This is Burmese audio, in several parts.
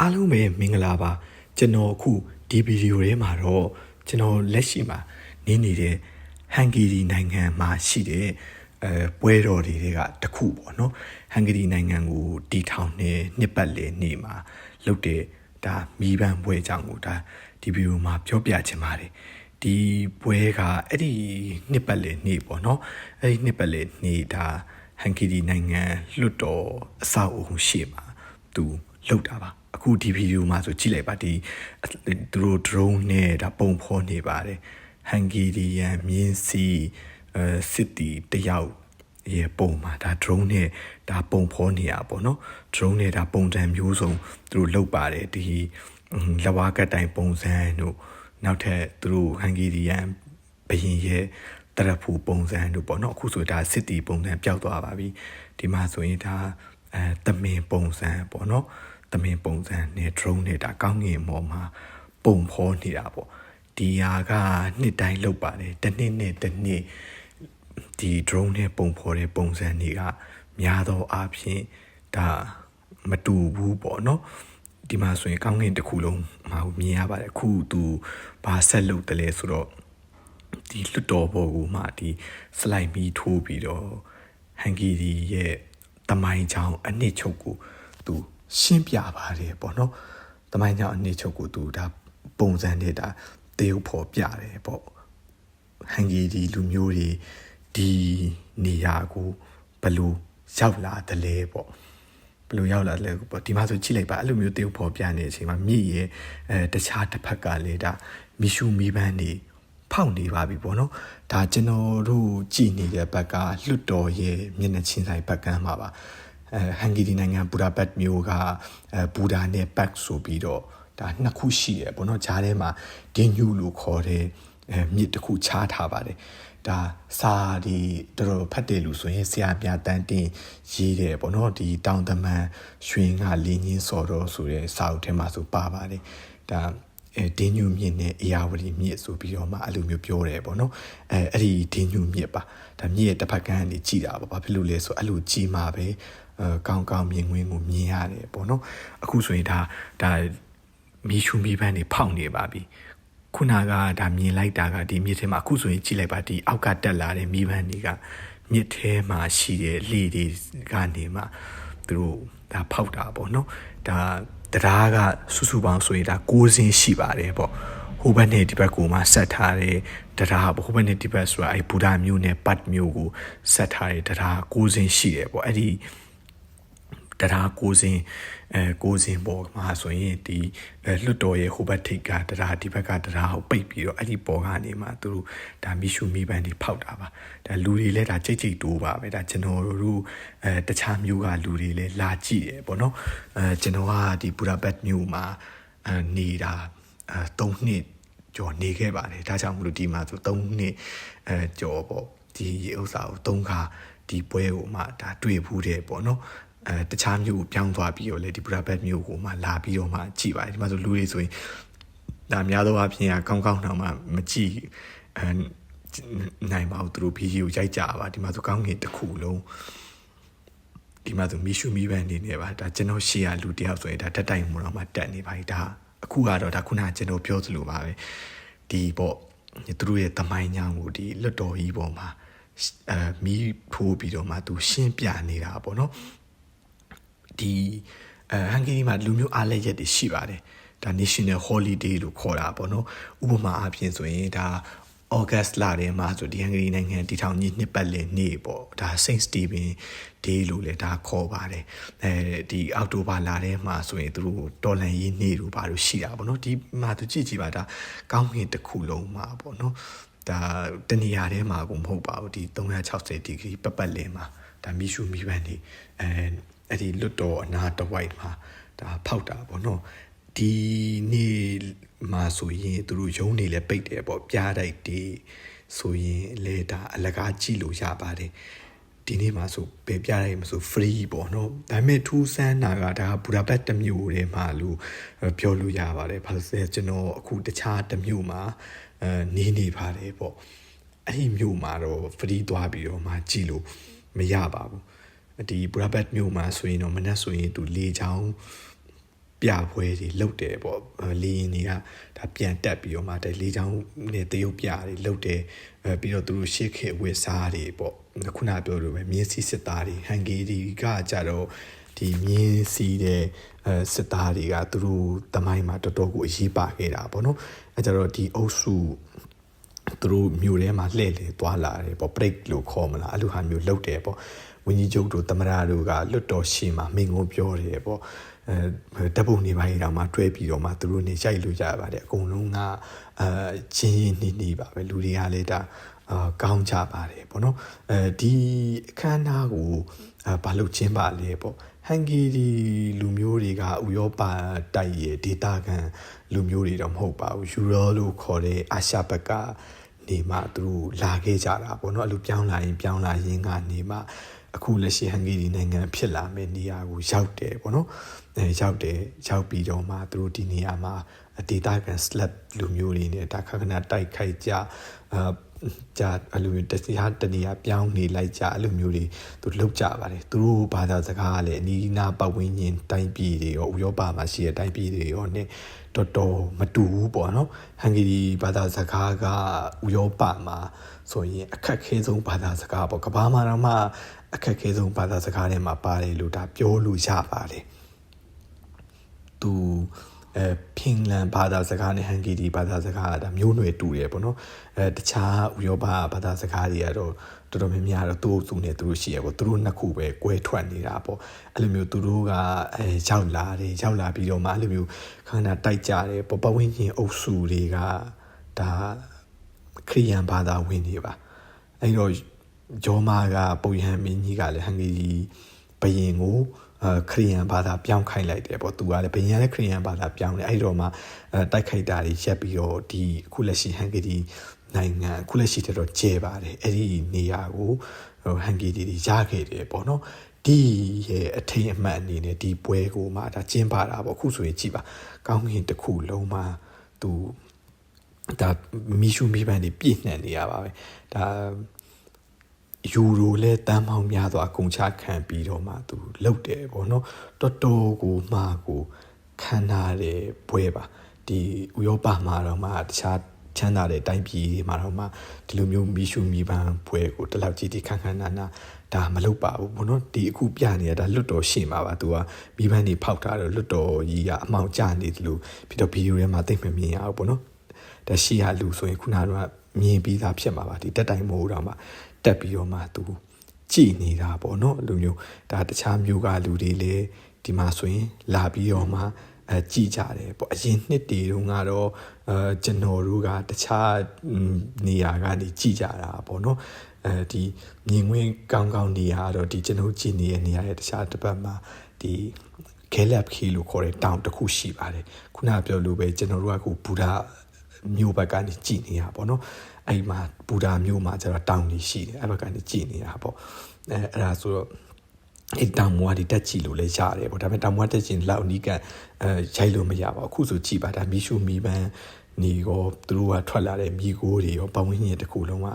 အားလုံးပဲမင်္ဂလာပါကျွန်တော်အခုဒီဗီဒီယိုထဲမှာတော့ကျွန်တော်လက်ရှိမှာနေနေတဲ့ဟန်ဂေရီနိုင်ငံမှာရှိတဲ့အဲပွဲတော်တွေကတစ်ခုပေါ့နော်ဟန်ဂေရီနိုင်ငံကိုတီထောင်နေနှစ်ပတ်လည်နေ့မှာလုပ်တဲ့ဒါမီးပန်းပွဲကြောင့်ကိုဒါဒီဗီဒီယိုမှာပြောပြချင်ပါတယ်ဒီပွဲကအဲ့ဒီနှစ်ပတ်လည်နေ့ပေါ့နော်အဲ့ဒီနှစ်ပတ်လည်နေ့ဒါဟန်ဂေရီနိုင်ငံလွတ်တော်အဆောက်အုံရှိမှာသူလောက်တာပါ အခုဒီဗီဒီယိုမှာဆိုကြည့်လိုက်ပါဒီသူတို့ drone နဲ့ဒါပုံဖော်နေပါတယ်ဟန်ဂီရီယန်မြင်းစီအဲစစ်တီတယောက်ရဲ့ပုံမှာဒါ drone နဲ့ဒါပုံဖော်နေရပါတော့ drone နဲ့ဒါပုံစံမျိုးစုံသူတို့လောက်ပါတယ်ဒီလဝါကတိုင်ပုံစံတို့နောက်ထပ်သူတို့ဟန်ဂီရီယန်ဘရင်ရဲ့တရဖူပုံစံတို့ပေါ့နော်အခုဆိုဒါစစ်တီပုံစံပျောက်သွားပါပြီဒီမှာဆိုရင်ဒါအဲတမင်ပုံစံပေါ့နော် တမင်ပုံစံနဲ့ drone နဲ့ဒါကောင်းကင်ပေါ်မှာပုံဖော်နေတာပေါ့ဒီဟာကနှစ်တိုင်းလောက်ပါတယ်တစ်နှစ်နဲ့တစ်နှစ်ဒီ drone နဲ့ပုံဖော်တဲ့ပုံစံတွေကများသောအားဖြင့်ဒါမတူဘူးပေါ့နော်ဒီမှာဆိုရင်ကောင်းကင်တစ်ခုလုံးမှာမြင်ရပါတယ်အခုသူဘာဆက်လုပ်တယ်လဲဆိုတော့ဒီလွတ်တော်ဘောကိုမှဒီစလိုက်မီထိုးပြီးတော့ဟန်ဂီရီရဲ့တမိုင်းချောင်းအနှစ်ချုပ်ကိုသူ ရှင်းပြပါတယ်ပေါ့နော်တမိုင်းချောင်းအနှစ်ချုပ်ကိုသူဒါပုံစံနဲ့ဒါတေုပ်ဖော်ပြတယ်ပေါ့ဟန်ဂီရီလူမျိုးတွေဒီနေရာကိုဘယ်လိုရောက်လာတယ်လဲပေါ့ဘယ်လိုရောက်လာလဲပေါ့ဒီမှာဆိုကြည့်လိုက်ပါအဲ့လိုမျိုးတေုပ်ဖော်ပြနေတဲ့အချိန်မှာမြည်ရဲ့အဲတခြားတစ်ဖက်ကလေဒါမီရှူမီပန်းနေဖောက်နေပါပြီပေါ့နော်ဒါကျွန်တော်တို့ကြည်နေတဲ့ဘက်ကလွတ်တော်ရဲ့မျက်နှာချင်းဆိုင်ဘက်ကမ်းမှာပါအဲ ဟန်ဂီရီနိုင်ငံဘူဒါပက်မြို့ကအဲဘူဒါနဲ့ပတ်ဆိုပြီးတော့ဒါနှစ်ခုရှိရပေါ့နော်ဂျားထဲမှာဒင်းညူလို့ခေါ်တဲ့အဲမြစ်တစ်ခုချားထားပါတယ်ဒါစာဒီတော်တော်ဖတ်တယ်လို့ဆိုရင်ဆရာပြတန်းတင်ရေးတယ်ပေါ့နော်ဒီတောင်တမန်ရွှင်ကလင်းချင်းစော်တော်ဆိုတဲ့စာအုပ်ထဲမှာဆိုပါပါတယ်ဒါအဲဒင်းညူမြင့်နဲ့အေယာဝတီမြင့်ဆိုပြီးတော့မှအဲ့လိုမျိုးပြောတယ်ပေါ့နော်အဲအဲ့ဒီဒင်းညူမြင့်ပါဒါမြင့်ရဲ့တစ်ဖက်ကန်းကနေကြည်တာပေါ့ဘာဖြစ်လို့လဲဆိုအဲ့လိုကြည်မှာပဲအဲ ကောင်းကောင်းမြင်ငွင်းကိုမြင်ရတယ်ပေါ့နော်အခုဆိုရင်ဒါဒါမီးရှူမီးပန်းတွေဖောက်နေပါပြီခုနကဒါမြင်လိုက်တာကဒီမြစ်ထဲမှာအခုဆိုရင်ကြည့်လိုက်ပါဒီအောက်ကတက်လာတဲ့မီးပန်းတွေကမြစ်ထဲမှာရှိတဲ့လေတွေကနေမှသူတို့ဒါဖောက်တာပေါ့နော်ဒါတရားကစုစုပေါင်းဆိုရင်ဒါ6စင်းရှိပါတယ်ပေါ့ဟိုဘက်နဲ့ဒီဘက်ကိုမှဆက်ထားတဲ့တရားပေါ့ဟိုဘက်နဲ့ဒီဘက်ဆိုတာအဲဘူဒါမျိုးနဲ့ပတ်မျိုးကိုဆက်ထားတဲ့တရား6စင်းရှိတယ်ပေါ့အဲ့ဒီ တရားကိုစင်အဲကိုစင်ပေါ်မှာဆိုရင်ဒီလွတ်တော်ရဲ့ဟိုဘက်ထိပ်ကတရားဒီဘက်ကတရားကိုပိတ်ပြီးတော့အဲ့ဒီပေါ်ကနေမှသူတို့ဒါမီရှူမီပန်းတွေဖောက်တာပါဒါလူတွေလည်းဒါကြိတ်ကြိတ်တိုးပါပဲဒါကျွန်တော်တို့အဲတခြားမျိုးကလူတွေလည်းလာကြည့်တယ်ပေါ့နော်အဲကျွန်တော်ကဒီဘူဒါဘက်မျိုးမှာအဲနေတာအဲ၃နှစ်ကျော်နေခဲ့ပါတယ်ဒါကြောင့်မလို့ဒီမှာဆို၃နှစ်အဲကျော်ပေါ့ဒီဥစ္စာကို၃ခါဒီပွဲကိုမှဒါတွေ့ဘူးတယ်ပေါ့နော် အဲတခြားမျိုးကိုပြောင်းသွားပြီးတော့လေဒီဘူဒါဘက်မျိုးကိုမှလာပြီးတော့မှကြည်ပါတယ်ဒီမှာဆိုလူတွေဆိုရင်ဒါများသောအားဖြင့်ကောင်းကောင်းတော့မှမကြည့်အဲနိုင်ပါဘူးသူတို့ဗီဒီယိုရိုက်ကြပါဒီမှာဆိုကောင်းငင်တစ်ခုလုံးဒီမှာဆိုမီရှူမီဘန်နေနေပါဒါကျွန်တော်ရှေ့ရလူတယောက်ဆိုရင်ဒါတက်တိုင်မှုတော့မှတက်နေပါ යි ဒါအခုကတော့ဒါခုနကကျွန်တော်ပြောသလိုပါပဲဒီပေါ့သူတို့ရဲ့တမိုင်းညောင်းကိုဒီလွတ်တော်ကြီးပေါ်မှာအဲမီးထိုးပြီးတော့မှသူရှင်းပြနေတာပေါ့နော် ဒီအဲဟန်ဂေရီမှာလူမျိုးအားလက်ရက်တွေရှိပါတယ်ဒါ national holiday လို့ခေါ်တာပေါ့နော်ဥပမာအဖြစ်ဆိုရင်ဒါ August လထဲမှာဆိုဒီဟန်ဂေရီနိုင်ငံတည်ထောင်ကြီးနှစ်ပတ်လည်နေ့ပေါ့ဒါ Saint Stephen Day လို့လည်းဒါခေါ်ပါတယ်အဲဒီအောက်တိုဘာလထဲမှာဆိုရင်သူတို့တော်လန်ရေးနေ့လို့ဘာလို့ရှိတာပေါ့နော်ဒီမှာသူကြည့်ကြည့်ပါဒါကောင်းကင်တစ်ခုလုံးမှာပေါ့နော်ဒါတနေရာထဲမှာကိုမဟုတ်ပါဘူးဒီ360ဒီဂရီပတ်ပတ်လည်မှာဒါမီရှူမီပန်းနေအဲ အဲ့ဒီလွတ်တော်အနာတဝိုက်မှာဒါဖောက်တာပေါ့နော်ဒီနေ့မှာဆိုရင်သူတို့ရုံးနေလဲပိတ်တယ်ပေါ့ပြားတိုက်တွေဆိုရင်လေဒါအလကားကြည့်လို့ရပါတယ်ဒီနေ့မှာဆိုပဲပြားတိုက်မဆို free ပေါ့နော်ဒါပေမဲ့ထူးဆန်းတာကဒါဘူဒါပက်တစ်မျိုးထဲမှာလို့ပြောလို့ရပါတယ်ဘာလို့လဲကျွန်တော်အခုတခြားတစ်မျိုးမှာအဲနေနေပါတယ်ပေါ့အဲ့ဒီမျိုးမှာတော့ free သွားပြီးတော့မှကြည့်လို့မရပါဘူး ဒီဘူရာဘတ်မြို့မှာဆိုရင်တော့မနက်ဆိုရင်သူလေချောင်းပြပွဲတွေလုပ်တယ်ပေါ့လေရင်တွေကဒါပြန်တက်ပြီးတော့မှဒါလေးချောင်းနဲ့တရုတ်ပြတွေလုပ်တယ်အဲပြီးတော့သူတို့ရှေ့ခေဝစ်စားတွေပေါ့ခုနပြောလို့ပဲမြင်းစီစစ်သားတွေဟန်ဂေရီကကြတော့ဒီမြင်းစီတဲ့အဲစစ်သားတွေကသူတို့တမိုင်းမှာတော်တော်ကိုအရေးပါခဲ့တာပေါ့နော်အဲကြတော့ဒီအုပ်စု သူတို့မြို့ထဲမှာလှည့်လေသွားလာတယ်ပေါ့ break လို့ခေါ်မလားအဲ့လိုဟာမျိုးလုပ်တယ်ပေါ့ဝင်းကြီးချုပ်တို့တမရတို့ကလွတ်တော်ရှိမှာမိငုံပြောတယ်ပေါ့အဲတပ်ပုံနေပိုင်းတောင်မှတွဲပြီးတော့မှသူတို့နေရိုက်လို့ကြပါတယ်အကုန်လုံးကအဲချင်းရင်နေနေပါပဲလူတွေကလည်းဒါအာကောင်းကြပါတယ်ပေါ့နော်အဲဒီအခမ်းအနားကိုအာဘာလို့ကျင်းပါလဲပေါ့ဟန်ဂီရီလူမျိုးတွေကဥရောပတိုက်ရဲ့ဒေတာကန်လူမျိုးတွေတော့မဟုတ်ပါဘူးယူရောလို့ခေါ်တဲ့အာရှဘက်က နေမှသူတို့လာခဲ့ကြတာပေါ့နော်အဲ့လိုပြောင်းလာရင်ပြောင်းလာရင်းကနေမှအခုလက်ရှိဟန်ဂီရီနိုင်ငံဖြစ်လာမယ့်နေရာကိုရောက်တယ်ပေါ့နော်အဲရောက်တယ်ရောက်ပြီးတော့မှသူတို့ဒီနေရာမှာဒေတာကန် slab လူမျိုးတွေနဲ့ဒါခဏခဏတိုက်ခိုက်ကြအာကြာအဲ့လိုမျိုးတရားတနေရာပြောင်းနေလိုက်ကြအဲ့လိုမျိုးတွေသူလောက်ကြပါတယ်သူတို့ဘာသာစကားကလည်းအနီးနားပတ်ဝန်းကျင်တိုင်းပြည်တွေရောဥရောပမှာရှိတဲ့တိုင်းပြည်တွေရော ਨੇ တော်တော်မတူဘူးပေါ့နော်ဟန်ဂေရီဘာသာစကားကဥရောပမှာဆိုရင်အခက်ခဲဆုံးဘာသာစကားပေါ့ကမ္ဘာမှာတော့မှအခက်ခဲဆုံးဘာသာစကားတွေမှာပါတယ်လို့ဒါပြောလို့ရပါတယ်သူ အဲဖင်လန်ဘာသာစကားနဲ့ဟန်ဂေရီဘာသာစကားကဒါမျိုးနွယ်တူတယ်ပေါ့နော်အဲတခြားဥရောပဘာသာစကားတွေကတော့တော်တော်များများတော့သူ့သူနဲ့သူတို့ရှိရပေါ့သူတို့နှစ်ခုပဲကွဲထွက်နေတာပေါ့အဲ့လိုမျိုးသူတို့ကအဲရောက်လာတယ်ရောက်လာပြီးတော့မှအဲ့လိုမျိုးခန္ဓာတိုက်ကြတယ်ပပဝင်းချင်းအုပ်စုတွေကဒါခရိယန်ဘာသာဝင်တွေပါအဲ့တော့ဂျောမာကပုံရဟန်မင်းကြီးကလည်းဟန်ဂေရီဘယင်ကိုအဲ ခရီးယန်ဘာသာပြောင်းခိုင်းလိုက်တယ်ပေါ့သူကလည်းဘယင်လည်းခရီးယန်ဘာသာပြောင်းတယ်အဲ့တော့မှအဲတိုက်ခိုက်တာတွေရက်ပြီးတော့ဒီအခုလက်ရှိဟန်ဂေရီနိုင်ငံအခုလက်ရှိတော့ကျဲပါတယ်အဲ့ဒီနေရာကိုဟန်ဂေရီတွေရခဲ့တယ်ပေါ့နော်ဒီရဲ့အထိန်အမှတ်အနေနဲ့ဒီပွဲကိုမှဒါကျင်းပတာပေါ့အခုဆိုရင်ကြည်ပါကောင်းကင်တစ်ခုလုံးမှာသူဒါမီရှူမီပန်းတွေပြည့်နှံ့နေရပါပဲဒါ ယူရိုလဲတန်းပေါင်းများစွာအကုန်ချခံပြီးတော့မှသူလှုပ်တယ်ပေါ့နော်တော်တော်ကိုမှကိုခံထားတဲ့ပွဲပါဒီဥရောပမှာတော့မှတခြားချမ်းသာတဲ့တိုင်းပြည်တွေမှာတော့မှဒီလိုမျိုးမီရှူမီပန်းပွဲကိုတလောက်ကြီးဒီခန်းခန်းနာနာဒါမလုပ်ပါဘူးပေါ့နော်ဒီအခုပြနေတာဒါလွတ်တော်ရှေ့မှာပါသူကမီးပန်းတွေဖောက်ထားတော့လွတ်တော်ကြီးကအမောင်ကျနေတယ်လို့ပြီးတော့ဗီဒီယိုထဲမှာသိမမြင်ရအောင်ပေါ့နော်ဒါရှိရလူဆိုရင်ခုနကတော့မြင်ပြီးသားဖြစ်မှာပါဒီတက်တိုင်မို့တော့မှ တက်ပြီးတော့မှသူကြည်နေတာပေါ့နော်လူမျိုးဒါတခြားမျိုးကလူတွေလည်းဒီမှာဆိုရင် လာပြီးတော့မှအဲကြည်ကြတယ်ပေါ့အရင်နှစ်တွေတုန်းကတော့အဲကျွန်တော်တို့ကတခြားနေရာကနေကြည်ကြတာပေါ့နော်အဲဒီမြင်ကွင်းကောင်းကောင်းနေရာတော့ဒီကျွန်တော်ကြည်နေတဲ့နေရာရဲ့တခြားတစ်ပတ်မှာဒီခဲလက်ခီလို့ခေါ်တဲ့တောင်တစ်ခုရှိပါတယ်ခုနပြောလို့ပဲကျွန်တော်တို့ကခုဘူဒါ မြို့ဘက်ကနေကြည်နေရပါတော့အဲ့မှာဘူဒါမြို့မှာကျတော့တောင်ကြီးရှိတယ်အဲ့ဘက်ကနေကြည်နေတာပေါ့အဲအဲ့ဒါဆိုတော့အဲ့တောင်မွားတွေတက်ကြည့်လို့လည်းရတယ်ပေါ့ဒါပေမဲ့တောင်မွားတက်ကြည့်လောက်နီးကအဲရိုက်လို့မရပါဘူးအခုဆိုကြည့်ပါဒါမီရှူမီပန်းနေရောသူတို့ကထွက်လာတဲ့မိကိုတွေရောပဝင်းကြီးတစ်ခုလုံးက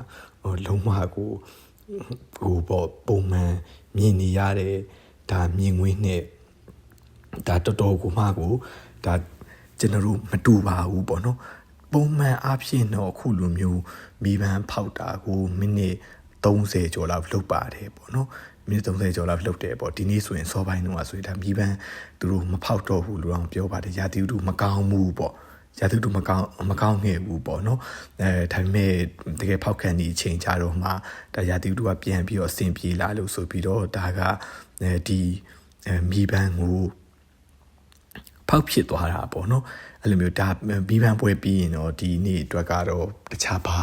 ဟိုလုံးဝကိုဟိုပေါ့ပုံမှန်မြင်နေရတဲ့ဒါမြင်ကွင်းနဲ့ဒါတော်တော်ကိုမှကိုဒါကျွန်တော်တို့မတူပါဘူးပေါ့နော် ပုံမှန်အားဖြင့်တော့အခုလိုမျိုးမိပန်းဖောက်တာကိုမိနစ်30ကျော်လောက်လုပ်ပါတယ်ပေါ့နော်မိနစ်30ကျော်လောက်လုပ်တယ်ပေါ့ဒီနေ့ဆိုရင်စောပိုင်းတော့ဆိုရင်ဒါမိပန်းသူတို့မဖောက်တော့ဘူးလို့တော့ပြောပါတယ်ရာသီဥတုမကောင်းဘူးပေါ့ရာသီဥတုမကောင်းမကောင်းခဲ့ဘူးပေါ့နော်အဲဒါပေမဲ့တကယ်ဖောက်ခံဒီအချိန်ကြတော့မှဒါရာသီဥတုကပြန်ပြီးတော့အဆင်ပြေလာလို့ဆိုပြီးတော့ဒါကအဲဒီမိပန်းကိုဖောက်ဖြစ်သွားတာပေါ့နော် အဲ့လိုမျိုးဒါဘီဘန်ပွဲပြီးရင်တော့ဒီနေ့အတွက်ကတော့တခြားဘာ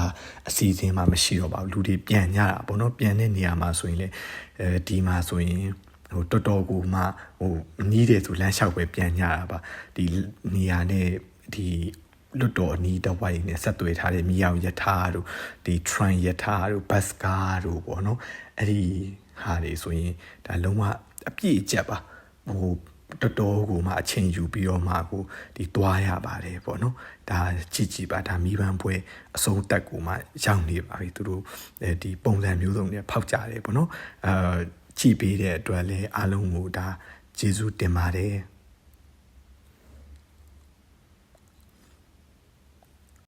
အစီအစဉ်မှမရှိတော့ပါဘူးလူတွေပြန်ညတာပေါ့နော်ပြန်တဲ့နေရာမှာဆိုရင်လေအဲဒီမှာဆိုရင်ဟိုတော်တော်ကိုမှဟိုနီးတယ်ဆိုလမ်းလျှောက်ပဲပြန်ညတာပါဒီနေရာနဲ့ဒီလွတ်တော်အနီးတစ်ဝိုက်နဲ့ဆက်သွယ်ထားတဲ့မြေအောင်ယထာတို့ဒီ train ယထာတို့ bus car တို့ပေါ့နော်အဲ့ဒီဟာတွေဆိုရင်ဒါလုံးဝအပြည့်အကျက်ပါဟို တော်တော်ကိုမှအချိန်ယူပြီးတော့မှကိုဒီသွားရပါတယ်ပေါ့နော်ဒါကြည့်ကြည့်ပါဒါမိဘန်ပွဲအစုံတက်ကိုမှရောက်နေပါပြီသူတို့ဒီပုံစံမျိုးစုံနဲ့ဖောက်ကြတယ်ပေါ့နော်အာကြည့်ပေးတဲ့အတွက်လည်းအားလုံးကိုဒါကျေးဇူးတင်ပါတယ်